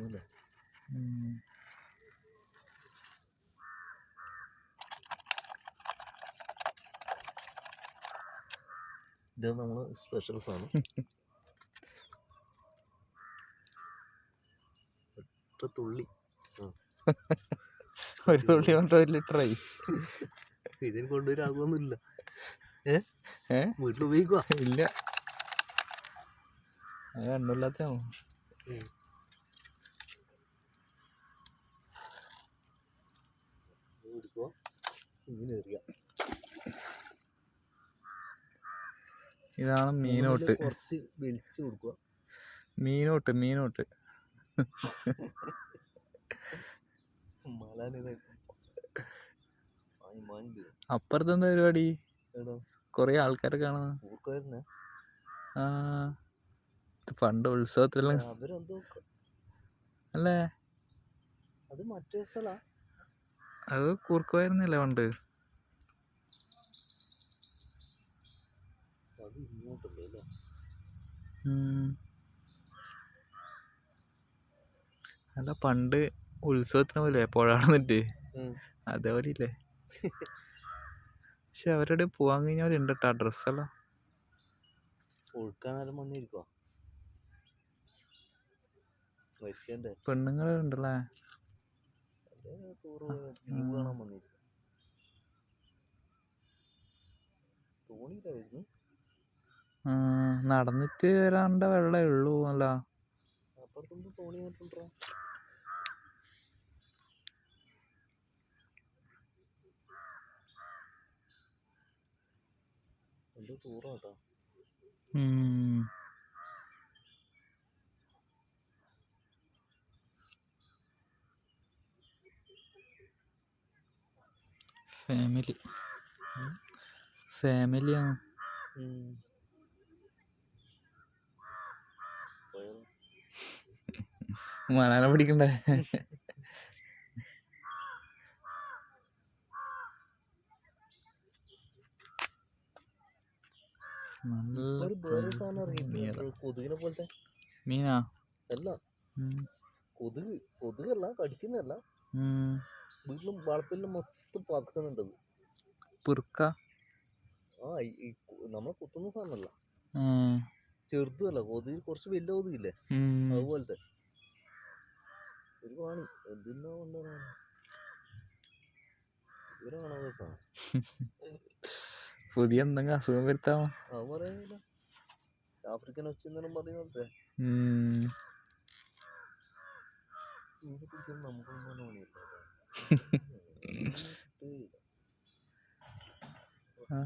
അല്ലേ. ഇത് നമ്മൾ സ്പെഷ്യൽ സാധനം ഒറ്റ തുള്ളി. ഒരു തുള്ളി മാത്രം ഒരു ലിറ്ററായി ഇതിന് കൊണ്ടുവരും ആകുമൊന്നുമില്ല ഏ? വീട്ടിൽ ഉപയോഗിക്കുക ഇല്ല. അത് എടുക്കുക ഇങ്ങനെ എറിയാം. ഇതാണ് മീനോട്ട്. കുറച്ച് വലിച്ചു കൊടുക്കുക. മീനോട്ട് മീനോട്ട്. അപ്പുറത്ത് എന്താ പരിപാടി? കൊറേ ആൾക്കാരെ കാണുന്നു. ആ പണ്ട് ഉത്സവത്തിലെല്ലാം അല്ലേ? അത് മറ്റേ സ്ഥലാ. അത് കൂർക്കുമായിരുന്നല്ലേ പണ്ട്? അല്ലേ പണ്ട് ഉത്സവത്തിന് പോലെ പുഴ നടന്നിട്ട്. അതേപോലെ ഇല്ലേ പക്ഷെ അവരുടെ പോവാൻ കഴിഞ്ഞാൽ ഉണ്ട് കേട്ടോ ഡ്രസ്സെല്ലാം ഒഴുക്കാനെല്ലാം കാണാൻ തോണിയിലായിരുന്നു നടന്നിട്ട് വരാണ്ട വെള്ളേ ഉള്ളൂ അല്ല. അപ്പുറത്തൊന്നും തോണി കണ്ടിട്ടുണ്ടോ? എന്തോ ടൂറാട്ടോ ഫാമിലി ഫാമിലിയാണ് മലയാളം പഠിക്കണ്ടേ. മീനാ. അല്ല. കൊതുക് കൊതുകല്ല കടിക്കുന്നതല്ല. വീട്ടിലും വളപ്പിലും മൊത്തം പതക്കുന്നുണ്ട് പെറുക്ക? ആ ഈ- നമ്മൾ കുത്തുന്ന സാധനമല്ല. ചെറുതല്ല ചെറുതുമല്ല കൊതുക് കുറച്ച് വലിയ കൊതുകില്ലേ. അതുപോലത്തെ. ഒരു പാണി. എന്തിനാ പുതിയ എന്തെങ്കിലും അസുഖം വരുത്താമോ? അത് പറയാനില്ല. ആഫ്രിക്കൻ ഒച്ചെന്നും പറയുന്നത് ഉം. ഇവിടെ പിടിക്കുന്ന നമുക്കൊന്നും പണിയില്ല ആ.